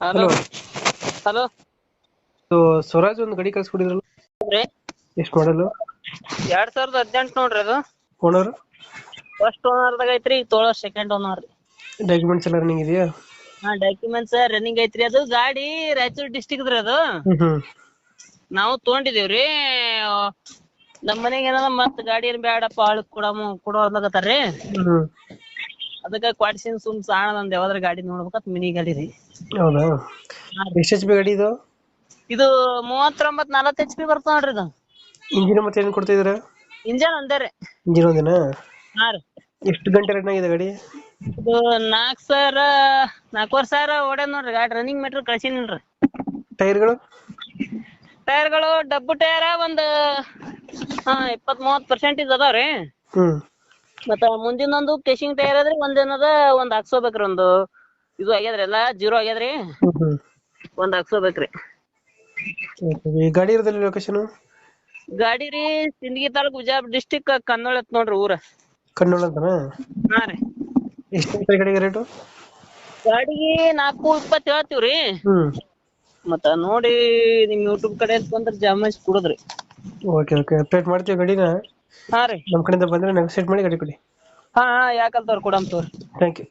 Hello. Hello. Swaraj ಒಂದು ಗಾಡಿ ಕಳ್ಸ್ಕೊಡಿದ್ರಲ್ಲ? ರೀ. ಎಷ್ಟು ಮಾಡಲು? ಎರಡ್ ಸಾವಿರದ ಹದಿನೆಂಟು ನೋಡ್ರಿ ಅದು. ಓನರ್ ಫಸ್ಟ್ ಓನರ್ದಾಗ ಐತ್ರಿ ಈಗ ತೋಳ ಸೆಕೆಂಡ್ ಓನರ್ ರೀ. ಡಾಕ್ಯುಮೆಂಟ್ಸ್ ಎಲ್ಲ ರನ್ನಿಂಗ್ ಇದೆಯಾ? ಹಾ ಡಾಕ್ಯುಮೆಂಟ್ಸ್ ರನ್ನಿಂಗ್ ಐತ್ರಿ. ಅದು ಗಾಡಿ ರಾಯಚೂರ್ ಡಿಸ್ಟಿಕ್ ರೀ ಅದು. ಹ್ಮ್ ಹ್ಮ್. ನಾವು ತಗೊಂಡಿದೇವ್ರಿ ನಮ್ಮ ಮನೆಗೆ ಏನದ ಮತ್ ಗಾಡಿ ಏನ್ ಬ್ಯಾಡಪ್ಪ ಆಳ್ ಕೊಡಮ್ ಕೊಡೋ ಹ್ಮ್. ಅದಕ್ಕ ಕ್ವಾಡ್ಸಿನ್ ಸುಮ್ ಸಾಣ ಒಂದ್ ಯಾವ್ದಾರ ಗಾಡಿ ನೋಡ್ಬೇಕಂತ ಮಿನಿ ಗಾಡಿ ರೀ ಹೌದಾ. ಎಷ್ಟು ಎಚ್ ಪಿ ಗಾಡಿ ಇದು? ಇದು ಮೂವತ್ತೊಂಬತ್ ನಲವತ್ತ್ ಎಚ್ ಪಿ ಬರ್ತದ ನೋಡ್ರಿ ಇದು. ಇಂಜಿನ್ ಮತ್ತೆ ಏನು ಕೊಡ್ತಿದ್ರ? ಇಂಜಿನ್ ಇಂಜನ್ ಒಂದೇ ರೀ. ಇಂಜಿನ್ ಒಂದೇನಾ? ಹಾ ರೀ. ಎಷ್ಟು ಗಂಟೆ ರನ್ ಆಗಿದೆ ಗಾಡಿ? ಇದು ನಾಲ್ಕ್ ಸಾವಿರ ನಾಲ್ಕೂವರೆ ಸಾವಿರ ಓಡ್ಯಾದ ನೋಡ್ರಿ ಗಾಡಿ ರನ್ನಿಂಗ್ ಮೀಟರ್ ಕಳ್ಸಿನಿಲ್ರಿ ಟೈರ್ಗಳು? ಟೈರ್ಗಳು ಡಬ್ಬು ಟೈರ್ ಒಂದ್ ಹಾ ಮೂವತ್ ಪರ್ಸೆಂಟ್ ಪರ್ಸೆಂಟೇಜ್ ಅದಾವ್ರಿ ಹ್ಮ್. ಮತ್ತ ಮುಂದಿನೊಂದು ಕೇಶಿಂಗ್ ಟೈರ್ ಅದ್ರಿ ಒಂದೇನದ ಒಂದ್ ಹಾಕ್ಸೋಬೇಕ್ರಿ ಒಂದು. ಇದು ಆಗ್ಯದ್ರಿ ಎಲ್ಲಾ ಜೀರೋ ಆಗ್ಯದ್ರಿ? ಒಂದ್ ಹಾಕ್ಸೋಬೇಕ್ರಿ ಈ ಗಾಡಿ ಇರೋದಿಲ್ಲ ಲೊಕೇಶನ್ ಗಾಡಿ ರೀ ಸಿಂದಗಿ ತಾಲೂಕ್ ವಿಜಯಪುರ ಡಿಸ್ಟಿಕ್ ಕನ್ನೋಳ ಐತ್ ನೋಡ್ರಿ ಊರ. ಕಣ್ಣೋಳ ಅಂತನಾ? ಹಾ ರೀ. ಎಷ್ಟು ಐತೆ ಗಾಡಿಗೆ ರೇಟು ಗಾಡಿಗೆ ನಾಲ್ಕು ಇಪ್ಪತ್ತು ಹೇಳ್ತೀವ್ರಿ. ಹ್ಮ್. ಮತ್ತ ನೋಡಿ ನಿಮ್ ಯೂಟ್ಯೂಬ್ ಕಡೆ ಬಂದ್ರ ಜಾಮೇಶ್ ಕೊಡುದ್ರಿ. ಓಕೆ ಓಕೆ ಅಪ್ಡೇಟ್ ಮಾಡ್ತೀವಿ ಗಾಡಿನ. ಹಾ ರೀ. ನಮ್ಮ ಕಡೆಯಿಂದ ಬಂದ್ರೆ ನೆಗೋಸಿಯೇಟ್ ಮಾಡಿ ಗಾಡಿ ಕೊಡಿ. ಹಾ ಹಾ ಯಾಕಂತವ್ರ ಕೊಡಮ್ ತೋರಿ. Thank you